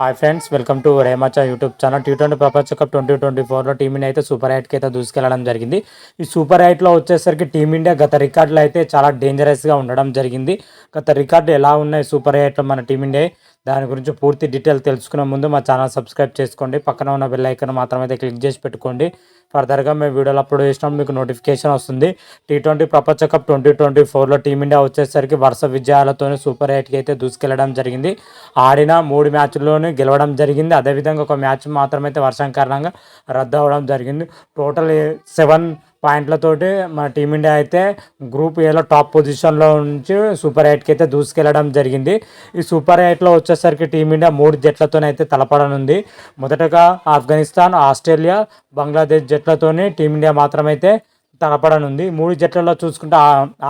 Hi friends welcome to రేమాచా YouTube channel T twenty ప్రపంచ cup twenty twenty ఫోర్లో టీమిని అయితే సూపర్ ఎయిట్కి అయితే దూసుకెళ్ళడం జరిగింది. ఈ సూపర్ ఎయిట్లో వచ్చేసరికి టీమిండియా గత రికార్డులు అయితే చాలా డేంజరస్గా ఉండడం జరిగింది. గత రికార్డులు ఎలా ఉన్నాయి సూపర్ ఎయిట్లో మన టీమిండియా దాని గురించి పూర్తి డీటెయిల్ తెలుసుకునే ముందు మా ఛానల్ సబ్స్క్రైబ్ చేసుకోండి. పక్కన ఉన్న బెల్ ఐకన్ మాత్రం అయితే క్లిక్ చేసి పెట్టుకోండి. ఫర్దర్గా మేము వీడియోలు అప్లోడ్ చేసినప్పుడు మీకు నోటిఫికేషన్ వస్తుంది. టీ ట్వంటీ ప్రపంచ కప్ ట్వంటీ ట్వంటీ ఫోర్లో టీమిండియా వచ్చేసరికి వరుస విజయాలతోనే సూపర్ ఎయిట్కి అయితే దూసుకెళ్ళడం జరిగింది. ఆడిన మూడు మ్యాచ్ల్లోనే గెలవడం జరిగింది. అదేవిధంగా ఒక మ్యాచ్ మాత్రమైతే వర్షం కారణంగా రద్దు అవ్వడం జరిగింది టోటల్ సెవెన్ పాయింట్లతోటి మన టీమిండియా అయితే గ్రూప్ ఏలో టాప్ పొజిషన్లో నుంచి సూపర్ ఎయిట్కి అయితే దూసుకెళ్ళడం జరిగింది. ఈ సూపర్ ఎయిట్లో వచ్చేసరికి టీమిండియా మూడు జట్లతోనైతే తలపడనుంది. మొదటగా ఆఫ్ఘనిస్తాన్ ఆస్ట్రేలియా బంగ్లాదేశ్ జట్లతోనే టీమిండియా మాత్రమైతే కనపడనుంది మూడు జట్లలో చూసుకుంటే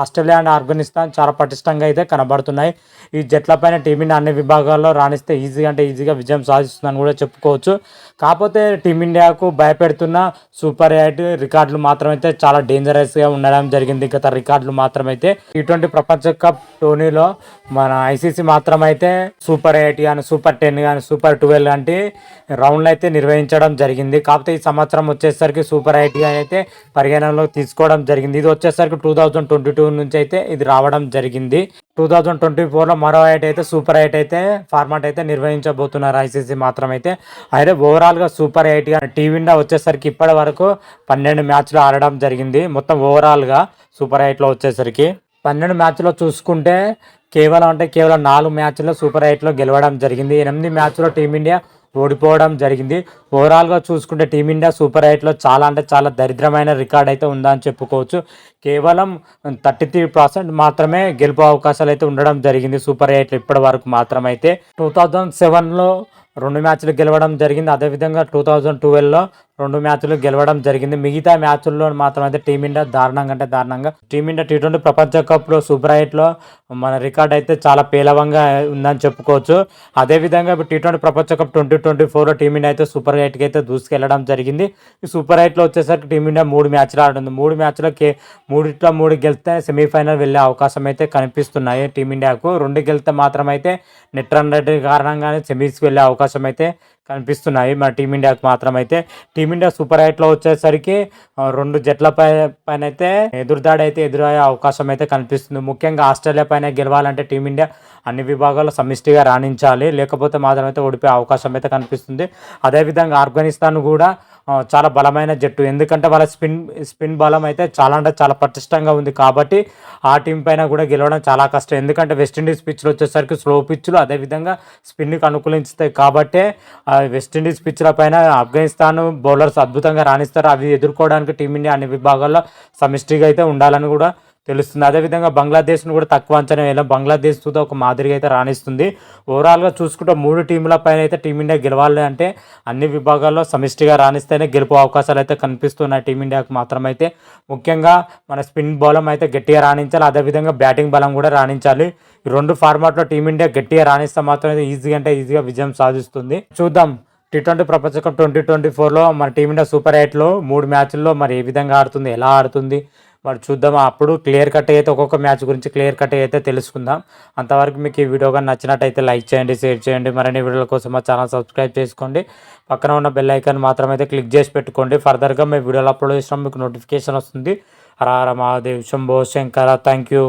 ఆస్ట్రేలియా అండ్ ఆఫ్ఘనిస్తాన్ చాలా పటిష్టంగా అయితే కనబడుతున్నాయి. ఈ జట్లపైన టీమిండియా అన్ని విభాగాల్లో రాణిస్తే ఈజీగా అంటే ఈజీగా విజయం సాధిస్తుందని కూడా చెప్పుకోవచ్చు. కాకపోతే టీమిండియాకు భయపెడుతున్న సూపర్ ఎయిట్ రికార్డులు మాత్రమైతే చాలా డేంజరస్గా ఉండడం జరిగింది. గత రికార్డులు మాత్రమైతే ఇటువంటి ప్రపంచ కప్ టోర్నీలో మన ఐసీసీ మాత్రమైతే సూపర్ ఎయిట్ కానీ సూపర్ టెన్ కానీ సూపర్ ట్వెల్వ్ లాంటి రౌండ్లు అయితే నిర్వహించడం జరిగింది. కాకపోతే ఈ సంవత్సరం వచ్చేసరికి సూపర్ ఎయిట్ అయితే పరిగణనలో తీసుకోవడం జరిగింది. ఇది వచ్చేసరికి టూ థౌజండ్ ట్వంటీ టూ నుంచి అయితే ఇది రావడం జరిగింది. టూ థౌజండ్ ట్వంటీ ఫోర్లో మరో ఐట్ అయితే సూపర్ ఎయిట్ అయితే ఫార్మాట్ అయితే నిర్వహించబోతున్నారు ఐసీసీ మాత్రం అయితే అయితే ఓవరాల్గా సూపర్ ఎయిట్గా టీవిండా వచ్చేసరికి ఇప్పటి వరకు పన్నెండు మ్యాచ్లు ఆడడం జరిగింది. మొత్తం ఓవరాల్గా సూపర్ ఎయిట్లో వచ్చేసరికి. పన్నెండు మ్యాచ్లో చూసుకుంటే కేవలం అంటే కేవలం నాలుగు మ్యాచ్లో సూపర్ ఎయిట్లో గెలవడం జరిగింది. ఎనిమిది మ్యాచ్లో టీమిండియా ఓడిపోవడం జరిగింది. ఓవరాల్గా చూసుకుంటే టీమిండియా సూపర్ ఎయిట్లో చాలా అంటే చాలా దరిద్రమైన రికార్డ్ అయితే ఉందని చెప్పుకోవచ్చు. కేవలం థర్టీ త్రీ పర్సెంట్ మాత్రమే గెలుపు అవకాశాలు అయితే ఉండడం జరిగింది సూపర్ ఎయిట్లో ఇప్పటి వరకు మాత్రమైతే. టూ థౌజండ్ సెవెన్లో రెండు మ్యాచ్లు గెలవడం జరిగింది. అదేవిధంగా టూ థౌజండ్ ట్వెల్వ్లో రెండు మ్యాచ్లు గెలవడం జరిగింది. మిగతా మ్యాచ్ల్లో మాత్రం అయితే టీమిండియా దారుణంగా అంటే దారుణంగా. టీమిండియా టీ ట్వంటీ ప్రపంచ కప్లో సూపర్ ఎయిట్లో మన రికార్డ్ అయితే చాలా పేలవంగా ఉందని చెప్పుకోవచ్చు. అదేవిధంగా ఇప్పుడు టీ ట్వంటీ ప్రపంచ కప్ ట్వంటీ ట్వంటీ ఫోర్లో టీమిండియా అయితే సూపర్ ఎయిట్కి అయితే దూసుకెళ్ళడం జరిగింది. ఈ సూపర్ ఎయిట్లో వచ్చేసరికి టీమిండియా మూడు మ్యాచ్లు ఆడుతుంది. మూడు మ్యాచ్లో కే మూడిట్లో మూడు గెలిస్తే సెమీఫైనల్ వెళ్ళే అవకాశం అయితే కనిపిస్తున్నాయి టీమిండియాకు. రెండు గెలిస్తే మాత్రం అయితే నెట్ రన్ రేట్ కారణంగానే సెమీస్కి వెళ్ళే అవకాశం అయితే కనిపిస్తున్నాయి. మన టీమిండియాకు మాత్రం అయితే టీమిండియా సూపర్ ఎయిట్లో వచ్చేసరికి రెండు జట్ల పై పైన అయితే ఎదురుదాడి అయితే ఎదురయ్యే అవకాశం అయితే కనిపిస్తుంది. ముఖ్యంగా ఆస్ట్రేలియా పైన గెలవాలంటే టీమిండియా అన్ని విభాగాల్లో సమిష్టిగా రాణించాలి. లేకపోతే మాత్రం అయితే ఓడిపోయే అవకాశం అయితే కనిపిస్తుంది. అదేవిధంగా ఆఫ్ఘనిస్తాన్ కూడా చాలా బలమైన జట్టు. ఎందుకంటే వాళ్ళ స్పిన్ స్పిన్ బలం అయితే చాలా అంటే చాలా పటిష్టంగా ఉంది కాబట్టి ఆ టీం పైన కూడా గెలవడం చాలా కష్టం. ఎందుకంటే వెస్టిండీస్ పిచ్లు వచ్చేసరికి స్లో పిచ్లు అదేవిధంగా స్పిన్కి అనుకూలించుతాయి కాబట్టే వెస్టిండీస్ పిచ్ల పైన ఆఫ్ఘనిస్తాన్ బౌలర్స్ అద్భుతంగా రాణిస్తారు. అవి ఎదుర్కోవడానికి టీమిండియా అన్ని విభాగాల్లో సమిష్టిగా అయితే ఉండాలని కూడా తెలుస్తుంది. అదేవిధంగా బంగ్లాదేశ్ను కూడా తక్కువ అంచనా వేయాలి. బంగ్లాదేశ్ ఒక మాదిరిగా అయితే రాణిస్తుంది. ఓవరాల్గా చూసుకుంటే మూడు టీముల పైన అయితే టీమిండియా గెలవాలి అంటే అన్ని విభాగాల్లో సమిష్టిగా రాణిస్తేనే గెలుపు అవకాశాలు అయితే కనిపిస్తున్నాయి టీమిండియాకు మాత్రమైతే. ముఖ్యంగా మన స్పిన్ బౌలం అయితే గట్టిగా రాణించాలి. అదేవిధంగా బ్యాటింగ్ బలం కూడా రాణించాలి. ఈ రెండు ఫార్మాట్లో టీమిండియా గట్టిగా రాణిస్తే మాత్రం అయితే ఈజీగా అంటే ఈజీగా విజయం సాధిస్తుంది. చూద్దాం. టీ ట్వంటీ ప్రపంచ కప్ ట్వంటీ ట్వంటీ ఫోర్లో మన టీమిండియా సూపర్ ఎయిట్లో మూడు మ్యాచ్ల్లో మరి ఏ విధంగా ఆడుతుంది? ఎలా ఆడుతుంది? మరి చూద్దాం. అప్పుడు క్లియర్ కట్ అయితే ఒక్కొక్క మ్యాచ్ గురించి క్లియర్ కట్ అయితే తెలుసుకుందాం. అంతవరకు మీకు ఈ వీడియో కానీ నచ్చినట్టయితే లైక్ చేయండి షేర్ చేయండి. మరిన్ని వీడియోల కోసం మా ఛానల్ సబ్స్క్రైబ్ చేసుకోండి. పక్కన ఉన్న బెల్ ఐకాన్ మాత్రమైతే క్లిక్ చేసి పెట్టుకోండి. ఫర్దర్గా మేము వీడియోలు అప్లోడ్ చేసినాం మీకు నోటిఫికేషన్ వస్తుంది. Hara Hara Mahadev Shambho Shankara thank you.